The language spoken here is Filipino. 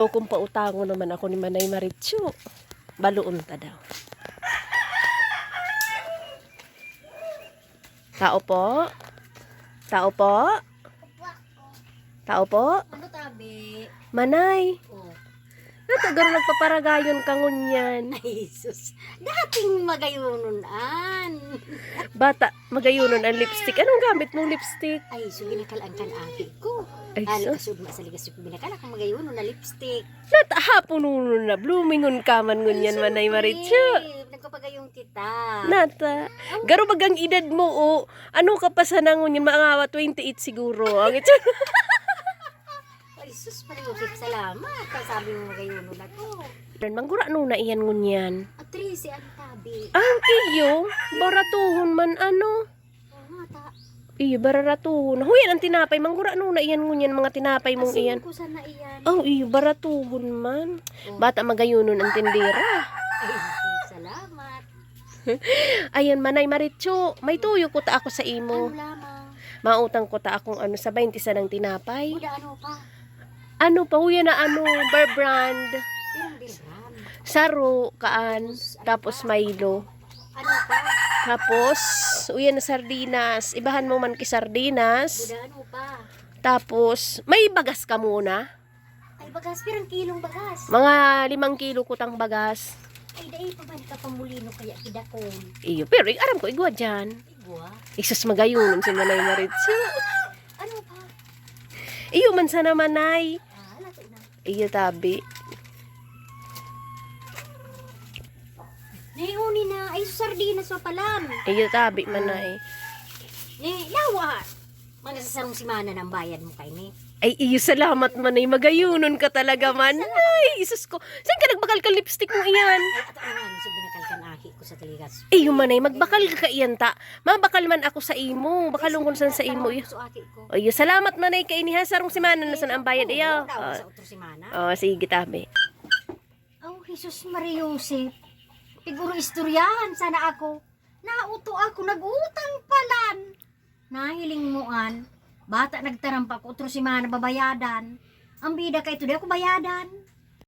O kung pautango naman ako ni Manay Maritsu, baluon ta daw. Tao po? Tao po? Tao po? Ano? Manay. Natagaro nagpaparagayon ka ngunyan. Ay, sus. Dating magayunon an. Bata, magayunon ang lipstick. Anong gamit mong lipstick? Ay, so binakalaan kan ate ko. Ay, Ano sus. kasud masaligas yung binakala kang magayunon na lipstick. Natahapon nun na, bloomingon ka man ngunyan, Manay Maritsu. Nagpapagayong kita. Nata. Garo bagang edad mo o ano ka pa sa nangon yun mga 28 siguro. Ang ito. Salamat. Kasabi mo magayunon na to. Manggura no na iyan ngunyan. At Tracy, ano tabi? Ang iyo, baratuhon man ano. Oo nga, ta. Iyo, baratuhon. Huyan ang tinapay, manggura no na iyan ngunyan mga tinapay mong Asin iyan. ko sana iyan. Oh, iyo, baratuhon man. Oh. Bata magayunon ang tindera. Ay, salamat. Ayan, manay maritso. May tuyo ko ta ako sa Ano imo. lamang? Mautang ko ta akong ano sa 20 sa ng tinapay. Buda ano pa? Ano pa, huyan na ano, bear brand. Saro, kaan, tapos Milo. Ano pa? Tapos, uyan na sardinas. Ibahan mo man ki sardinas. Ano pa? Tapos, may bagas ka muna. Ay, bagas. Pirang kilong bagas. Mga limang kilo kutang bagas. Ay, dahil pa ba ka pamulino kaya kidakon? Iyo, pero aram ko, igwa dyan. Igwa? Isus magayunon si Manay Maritsu. Ano pa? Iyo man sa naman ay. Na. Iyo tabi. Naiuni na. Ay, sardinas pa palam. Iyo tabi manay. Ni, lawa. Mga sasarong simana ng bayad mo kay ni. Ay, iyo salamat manay. Magayunon ka talaga manay. Isus ko. Saan ka nagbakal ka lipstick mo iyan? Ay, ato nga, sa binakalkan ahi ko sa taligas. Iyo manay, magbakal ka iyan ta. Mabakal man ako sa imo. Bakalong kung saan sa imo. Iyo, salamat manay kay iniha sarong si Manan na saan ang bayad sa otro simana. Oh, sige tabi. Oh, Jesus Maria Joseph. Siguro istoryahan sana ako. Nauto ako, nag-utang palan. Nahiling moan. Bata nagtarampa ko, otro si mana babayadan. Ang bida kay ito, di ako bayadan.